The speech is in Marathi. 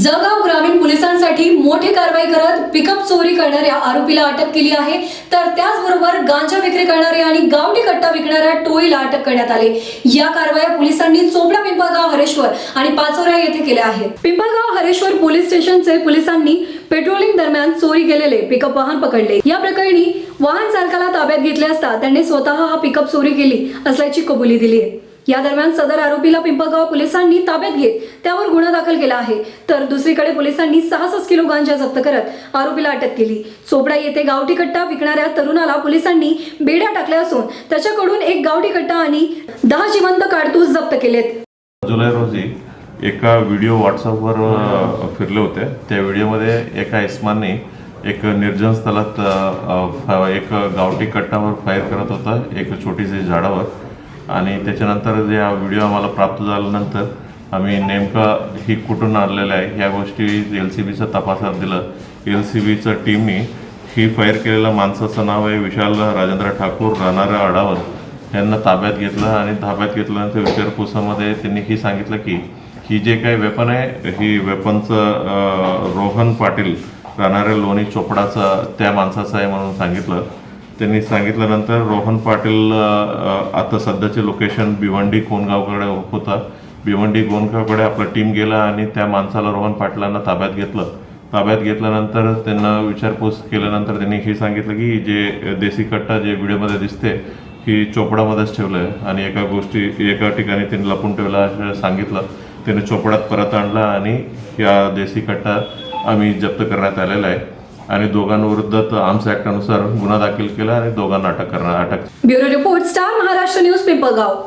जळगाव ग्रामीण पोलिसांसाठी मोठी कारवाई करत पिकअप चोरी करणाऱ्या आरोपीला अटक केली आहे. तर त्याचबरोबर गांजा विक्री करणाऱ्या आणि गावठी कट्टा विकणाऱ्या टोळीला अटक करण्यात आली. या कारवाया पोलिसांनी चोपडा पिंपळगाव हरेश्वर आणि पाचोऱ्या येथे केल्या आहेत. पिंपळगाव हरेश्वर पोलीस स्टेशनचे पोलिसांनी पेट्रोलिंग दरम्यान चोरी गेलेले पिकअप वाहन पकडले. या प्रकरणी वाहन चालकाला ताब्यात घेतले असता त्यांनी स्वतः हा पिकअप चोरी केली असल्याची कबुली दिली आहे. या दरम्यान सदर आरोपीला पिंपळगाव पोलिसांनी ताब्यात घेत त्यावर गुन्हा दाखल केला आहे. तर दुसरीकडे पोलिसांनी सहासष्ट किलो गांजा जप्त करत आरोपीला अटक केली. चोपडा येथे गावठी कट्टा विकणाऱ्या तरुणाला पोलिसांनी बेड्या टाकल्या असून त्याच्याकडून एक गावठी कट्टा आणि दहा जिवंत काडतूस जप्त केलेत. जुलै रोजी एका व्हिडिओ व्हॉट्सअपवर फिरले होते. त्या व्हिडिओमध्ये एका इस्मानने एक निर्जन स्थलात एक गावठी कट्टावर फायर करत होता. एक छोटीशी झाडावर आणि त्याच्यानंतर जे हा व्हिडिओ आम्हाला प्राप्त झाल्यानंतर आम्ही नेमकं ही कुठून आणलेलं आहे ह्या गोष्टी एल सी बीचा तपासात दिलं. एल सी बीचं टीमनी ही फायर केलेल्या माणसाचं नाव आहे विशाल राजेंद्र ठाकूर राहणाऱ्या आडावर यांना ताब्यात घेतलं आणि ताब्यात घेतल्यानंतर विचारपुसामध्ये त्यांनी ही सांगितलं की ही जे काही वेपन आहे ही वेपनचं रोहन पाटील राहणाऱ्या लोणी चोपडाचं त्या माणसाचं आहे म्हणून सांगितलं. त्यांनी सांगितल्यानंतर रोहन पाटील आता सध्याचे लोकेशन भिवंडी कोणगावकडे होता. भिवंडी गोंदगावकडे आपला टीम गेला आणि त्या माणसाला रोहन पाटलांना ताब्यात घेतलं. ताब्यात घेतल्यानंतर त्यांना विचारपूस केल्यानंतर त्यांनी हे सांगितलं की जे देसी कट्टा जे व्हिडिओमध्ये दिसते की चोपडामध्येच ठेवलं आहे आणि एका गोष्टी एका ठिकाणी त्यांनी लपून ठेवलं असं सांगितलं. त्याने चोपडात परत आणला आणि या देसी कट्टा आम्ही जप्त करण्यात आलेला आहे. आणि दोघांविरुद्ध आर्म्स ॲक्टनुसार गुन्हा दाखल केला आणि दोघांना अटक करणार अटक bureau report star Maharashtra news Pimpalgaon.